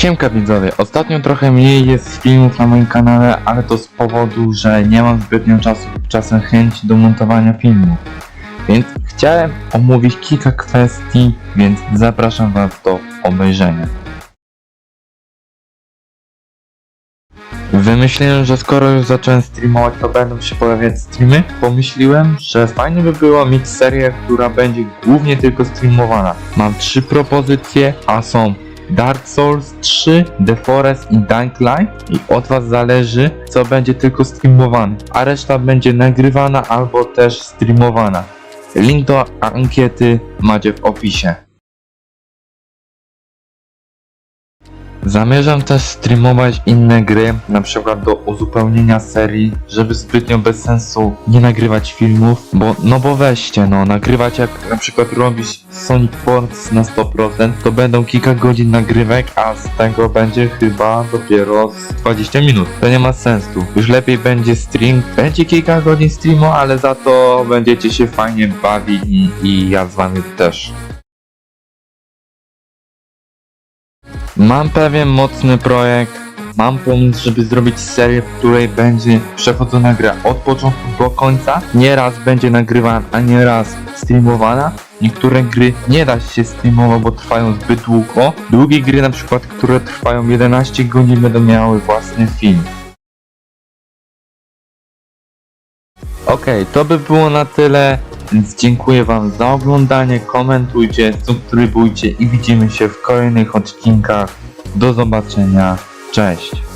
Siemka widzowie, ostatnio trochę mniej jest filmów na moim kanale, ale to z powodu, że nie mam zbytnio czasu lub czasem chęci do montowania filmów. Więc chciałem omówić kilka kwestii, więc zapraszam was do obejrzenia. Wymyśliłem, że skoro już zacząłem streamować, to będą się pojawiać streamy. Pomyśliłem, że fajnie by było mieć serię, która będzie głównie tylko streamowana. Mam trzy propozycje, a są Dark Souls 3, The Forest i Dying Light i od was zależy co będzie tylko streamowane, a reszta będzie nagrywana albo też streamowana. Link do ankiety macie w opisie. Zamierzam też streamować inne gry, na przykład do uzupełnienia serii, żeby zbytnio bez sensu nie nagrywać filmów, bo no bo weźcie, no nagrywać jak na przykład robisz Sonic Force na 100%, to będą kilka godzin nagrywek, a z tego będzie chyba dopiero z 20 minut. To nie ma sensu. Już lepiej będzie stream, będzie kilka godzin streamu, ale za to będziecie się fajnie bawić i, i ja z wami też. Mam pewien mocny projekt. Mam pomysł, żeby zrobić serię, w której będzie przechodzona gra od początku do końca. Nieraz będzie nagrywana, a nieraz streamowana. Niektóre gry nie da się streamować, bo trwają zbyt długo. Długie gry, na przykład, które trwają 11 godzin, będą miały własny film. Okej, to by było na tyle. Więc dziękuję Wam za oglądanie, komentujcie, subskrybujcie i widzimy się w kolejnych odcinkach. Do zobaczenia, cześć!